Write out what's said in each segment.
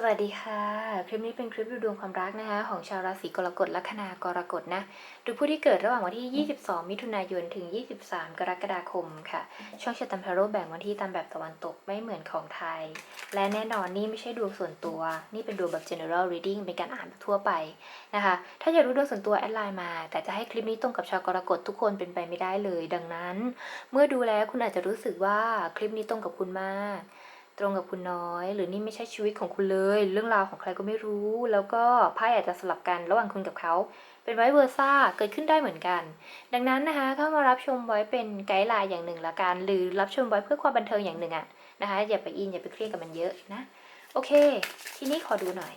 สวัสดีค่ะ คลิปนี้เป็นคลิปดูดวงความรักนะคะของชาวราศีกรกฎลัคนากรกฎนะดูผู้ที่เกิดระหว่างวันที่ 22 มิถุนายนถึง 23 กรกฎาคมค่ะ ช่องชะตัมพาโรแบ่งวันที่ตามแบบตะวันตกไม่เหมือนของไทย และแน่นอนนี่ไม่ใช่ดวงส่วนตัว นี่เป็นดวงแบบ general reading เป็นการอ่านแบบทั่วไปนะคะ ถ้าอยากรู้ดวงส่วนตัวแอดไลน์มา แต่จะให้คลิปนี้ตรงกับชาวกรกฎทุกคนเป็นไปไม่ได้เลย ดังนั้น เมื่อดูแล้วคุณอาจจะรู้สึกว่าคลิปนี้ตรงกับคุณมาก ตรงกับคุณน้อย หรือนี่ไม่ใช่ชีวิตของคุณเลย เรื่องราวของใครก็ไม่รู้ แล้วก็ไพ่อาจจะสลับกันระหว่างคุณกับเขาเป็นไวเวอร์ซ่าเกิดขึ้นได้เหมือนกัน ดังนั้นนะคะเข้ามารับชมไว้เป็นไกด์ไลน์อย่างหนึ่งละกัน หรือรับชมไว้เพื่อความบันเทิงอย่างหนึ่งอะนะคะอย่าไปอินอย่าไปเครียดกับมันเยอะนะโอเค ทีนี้ขอดูหน่อย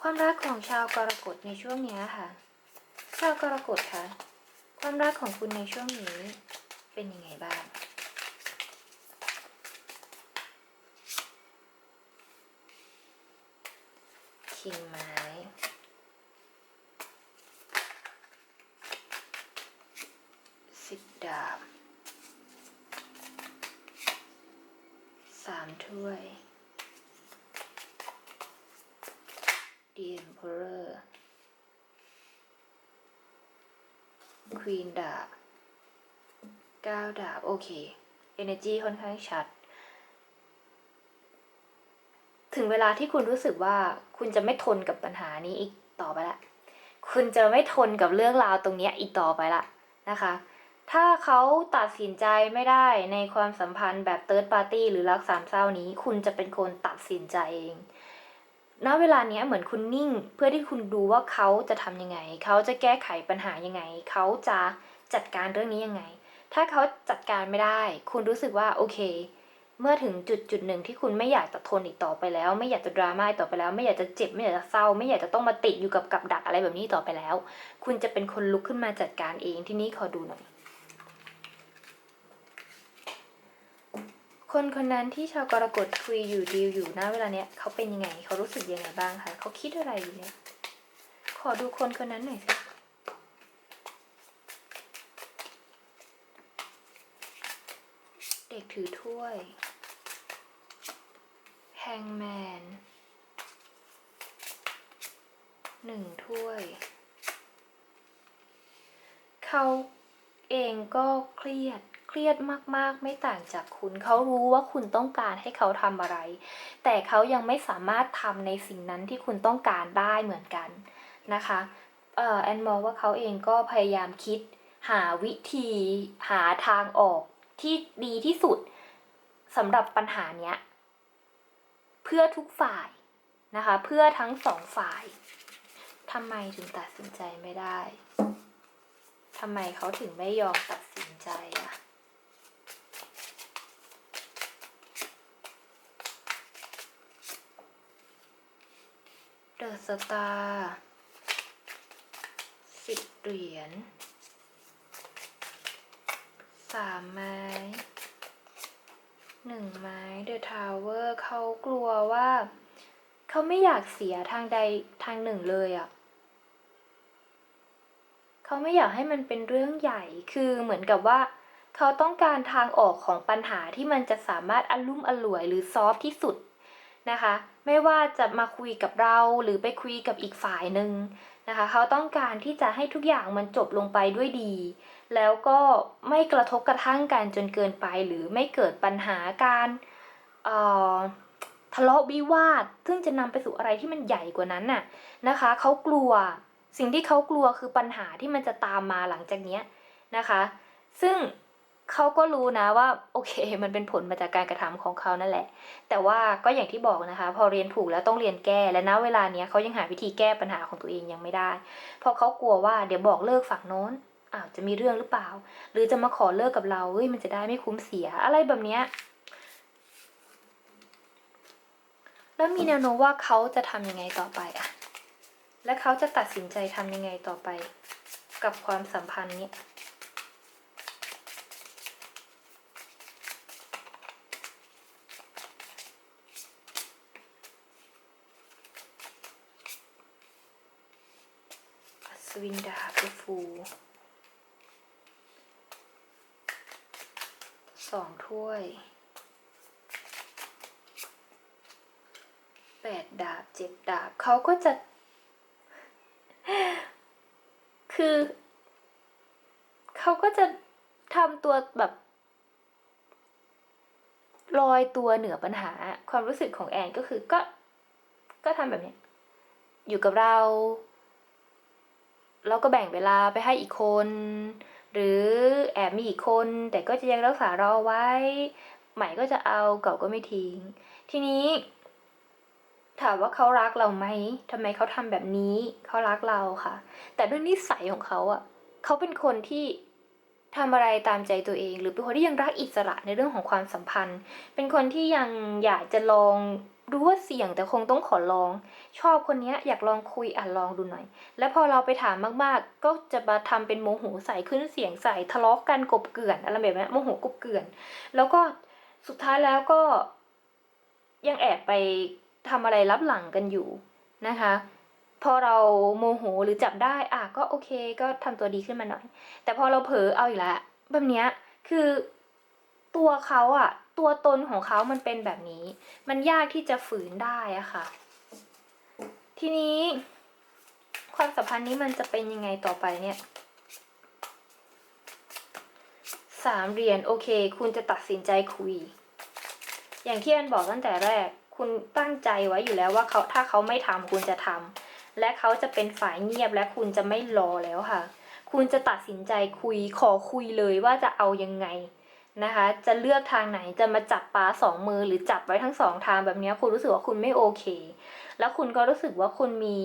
ความรักของชาวกรกฎในช่วงนี้ค่ะ ชาวกรกฎคะความรักของคุณในช่วงนี้เป็นยังไงบ้าง คิงไม้ สิบดาบ สามถ้วยดีเอ็มเพอร์ควีนดาบ เก้าดาบ โอเค Energy ค่อนข้างชัด ถึงเวลาที่คุณรู้สึกว่าคุณจะไม่ทนกับปัญหานี้อีกต่อไปละ คุณจะไม่ทนกับเรื่องราวตรงนี้อีกต่อไปละนะคะ ถ้าเขาตัดสินใจไม่ได้ในความสัมพันธ์แบบเติร์ดปาร์ตี้หรือรักสามเศร้านี้ คุณจะเป็นคนตัดสินใจเองณเวลาเนี้ยเหมือนคุณนิ่งเพื่อที่คุณดูว่าเขาจะทำยังไง เขาจะแก้ไขปัญหายังไง เขาจะจัดการเรื่องนี้ยังไง ถ้าเขาจัดการไม่ได้ คุณรู้สึกว่าโอเค เมื่อถึงจุดจุดหนึ่งที่คุณไม่อยากจะทนอีกต่อไปแล้ว ไม่อยากจะดราม่าต่อไปแล้ว ไม่อยากจะเจ็บ ไม่อยากจะเศร้า ไม่อยากจะต้องมาติดอยู่กับกับดักอะไรแบบนี้ต่อไปแล้ว คุณจะเป็นคนลุกขึ้นมาจัดการเองที่นี้ขอดูหน่อยคนคนนั้นที่ชาวกรกฎคุยอยู่ดีลอยู่นะเวลาเนี้ยเขาเป็นยังไงเขารู้สึกยังไงบ้างคะเขาคิดอะไรอยู่เนี่ยขอดูคนคนนั้นหน่อยสิเด็กถือถ้วย แฮงแมนหนึ่งถ้วย เขาเองก็เครียดเครียดมากๆ ไม่ต่างจากคุณ เขารู้ว่าคุณต้องการให้เขาทำอะไร แต่เขายังไม่สามารถทำในสิ่งนั้นที่คุณต้องการได้เหมือนกันนะคะเอ่อแอนมองว่าเขาเองก็พยายามคิดหาวิธีหาทางออกที่ดีที่สุดสำหรับปัญหาเนี้ย พื่อทุกฝ่ายนะคะ เพื่อทั้งสองฝ่ายทำไมถึงตัดสินใจไม่ได้ทำไมเขาถึงไม่ยอมตัดสินใจอะเดอะสตาร์สิบเหรียญสามไม้ หนึ่งไม้เดอะทาวเวอร์เขากลัวว่า เขาไม่อยากเสียทางใดทางหนึ่งเลยอะ่ะเขาไม่อยากให้มันเป็นเรื่องใหญ่คือเหมือนกับว่า เขาต้องการทางออกของปัญหาที่มันจะสามารถอลุ่มอล่วยหรือซอฟที่สุด นะคะ ไม่ว่าจะมาคุยกับเราหรือไปคุยกับอีกฝ่ายหนึ่งนะคะ เขาต้องการที่จะให้ทุกอย่างมันจบลงไปด้วยดี แล้วก็ไม่กระทบกระทั่งกันจนเกินไป หรือไม่เกิดปัญหาการทะเลาะวิวาท ซึ่งจะนำไปสู่อะไรที่มันใหญ่กว่านั้นน่ะนะคะ เขากลัว สิ่งที่เขากลัวคือปัญหาที่มันจะตามมาหลังจากเนี้ยนะคะ ซึ่ง เขาก็รู้นะว่าโอเค มันเป็นผลมาจากการกระทำของเขานั่นแหละ แต่ว่าก็อย่างที่บอกนะคะ พอเรียนถูกแล้วต้องเรียนแก้และณเวลาเนี้ยเขายังหาวิธีแก้ปัญหาของตัวเองยังไม่ได้ เพราะเขากลัวว่าเดี๋ยวบอกเลิกฝั่งโน้นอ้าวจะมีเรื่องหรือเปล่า หรือจะมาขอเลิกกับเราเฮ้ยมันจะได้ไม่คุ้มเสีย อะไรแบบเนี้ยแล้วมีแนวโน้มว่าเขาจะทำยังไงต่อไปอะและเขาจะตัดสินใจทำยังไงต่อไป กับความสัมพันธ์เนี้อัศ วินดาบฟูสองถ้วยแปดดาบเจ็ดดาบเขาก็จะ คือ เขาก็จะทำตัวแบบลอยตัวเหนือปัญหาความรู้สึกของแอนก็คือก็ ก็ทำแบบนี้ อยู่กับเรา แล้วก็แบ่งเวลาไปให้อีกคน หรือแอบมีอีกคน แต่ก็จะยังรักษาเราเอไว้ ใหม่ก็จะเอาเก่าก็ไม่ทิ้ง ทีนี้ ถามว่าเขารักเราไหมทำไมเขาทำแบบนี้เขารักเราค่ะ แต่ด้วยนิสัยของเขาอะเขาเป็นคนที่ทำอะไรตามใจตัวเอง หรือเป็นคนที่ยังรักอิสระในเรื่องของความสัมพันธ์ เป็นคนที่ยังอยากจะลอง รู้ว่าเสี่ยงแต่คงต้องขอลอง ชอบคนนี้อยากลองคุยอะลองดูหน่อย แล้วพอเราไปถามมากๆ ก็จะมาทำเป็นโมโหใส่ขึ้นเสียงใส่ทะเลาะกันกบเกลื่อนอะไรแบบนี้โมโหกบเกลื่อน แล้วก็สุดท้ายแล้วก็ยังแอบไปทำอะไรลับหลังกันอยู่นะคะ พอเราโมโหหรือจับได้อะก็โอเค ก็ทำตัวดีขึ้นมาหน่อย แต่พอเราเผลอเอาอีกแล้วแบบเนี้ยคือตัวเขาอะ ตัวตนของเขามันเป็นแบบนี้ มันยากที่จะฝืนได้อะค่ะ ทีนี้ความสัมพันธ์นี้มันจะเป็นยังไงต่อไปเนี่ยสามเหรียญโอเค คุณจะตัดสินใจคุย อย่างที่อันบอกตั้งแต่แรก คุณตั้งใจไว้อยู่แล้วว่าเขาถ้าเขาไม่ทำคุณจะทำและเขาจะเป็นฝ่ายเงียบและคุณจะไม่รอแล้วค่ะ คุณจะตัดสินใจคุยขอคุยเลยว่าจะเอายังไง นะคะ จะเลือกทางไหนจะมาจับปลาสองมือหรือจับไว้ทั้งสองทางแบบนี้คุณรู้สึกว่าคุณไม่โอเค แล้วคุณก็รู้สึกว่าคุณมี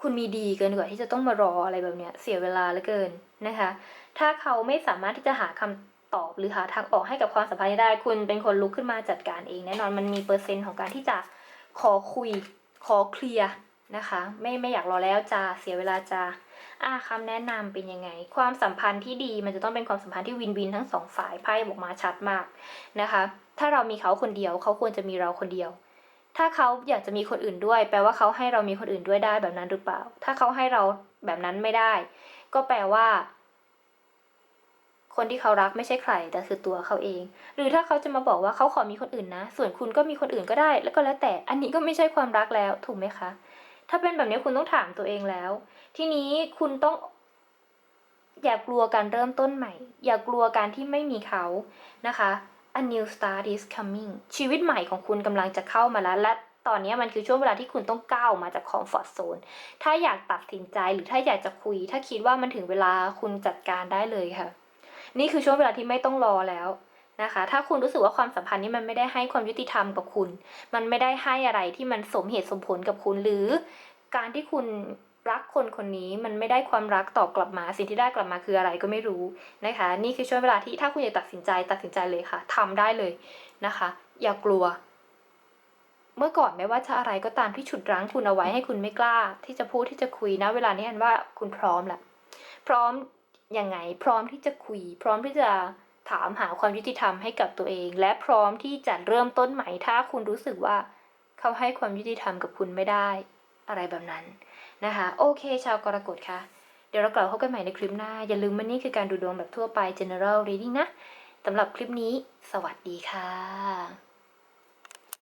คุณมีดีเกินกว่าที่จะต้องมารออะไรแบบเนี้ยเสียเวลาเหลือเกินนะคะ ถ้าเขาไม่สามารถที่จะหาคำตอบหรือหาทางออกให้กับความสัมพันธ์ได้ คุณเป็นคนลุกขึ้นมาจัดการเองแน่นอนมันมีเปอร์เซ็นต์ของการที่จะขอคุยขอเคลียร์นะคะ ไม่ไม่อยากรอแล้วจะเสียเวลาจะ อ่าคำแนะนำเป็นยังไง ความสัมพันธ์ที่ดีมันจะต้องเป็นความสัมพันธ์ที่วินวินทั้งสองฝ่ายไพ่บอกมาชัดมากนะคะ ถ้าเรามีเขาคนเดียวเขาควรจะมีเราคนเดียว ถ้าเขาอยากจะมีคนอื่นด้วย แปลว่าเขาให้เรามีคนอื่นด้วยได้แบบนั้นหรือเปล่า ถ้าเขาให้เราแบบนั้นไม่ได้ ก็แปลว่า คนที่เขารักไม่ใช่ใคร แต่คือตัวเขาเอง หรือถ้าเขาจะมาบอกว่าเขาขอมีคนอื่นนะ ส่วนคุณก็มีคนอื่นก็ได้ แล้วก็แล้วแต่ อันนี้ก็ไม่ใช่ความรักแล้ว ถูกไหมคะ ถ้าเป็นแบบนี้คุณต้องถามตัวเองแล้ว ทีนี้คุณต้อง อย่ากลัวการเริ่มต้นใหม่ อย่ากลัวการที่ไม่มีเขานะคะ a new start is coming ชีวิตใหม่ของคุณกำลังจะเข้ามาแล้ว และตอนนี้มันคือช่วงเวลาที่คุณต้องก้าวมาจากคอมฟอร์ z โซน ถ้าอยากตัดสินใจหรือถ้าอยากจะคุย ถ้าคิดว่ามันถึงเวลาคุณจัดการได้เลยค่ะ นี่คือช่วงเวลาที่ไม่ต้องรอแล้วนะคะ ถ้าคุณรู้สึกว่าความสัมพันธ์นี้มันไม่ได้ให้ความยุติธรรมกับคุณ มันไม่ได้ให้อะไรที่มันสมเหตุสมผลกับคุณ หรือการที่คุณ รักคนคนนี้มันไม่ได้ความรักตอบกลับมา สิ่งที่ได้กลับมาคืออะไรก็ไม่รู้นะคะ นี่คือช่วงเวลาที่ถ้าคุณอยากตัดสินใจตัดสินใจเลยค่ะทำได้เลยนะคะ อย่ากลัว เมื่อก่อนไม่ว่าจะอะไรก็ตามที่ฉุดรั้งคุณเอาไว้ให้คุณไม่กล้า ที่จะพูดที่จะคุยนะ เวลานี้อันว่าคุณพร้อมแล้วพร้อมยังไง พร้อมที่จะคุย พร้อมที่จะถามหาความยุติธรรมให้กับตัวเอง และพร้อมที่จะเริ่มต้นใหม่ถ้าคุณรู้สึกว่า เขาให้ความยุติธรรมกับคุณไม่ได้ อะไรแบบนั้น นะคะ โอเค ชาวกรกฎค่ะ เดี๋ยวเรากลับพบกันใหม่ในคลิปหน้า อย่าลืมว่านี่คือการดูดวงแบบทั่วไป general reading นะสำหรับคลิปนี้ สวัสดีค่ะ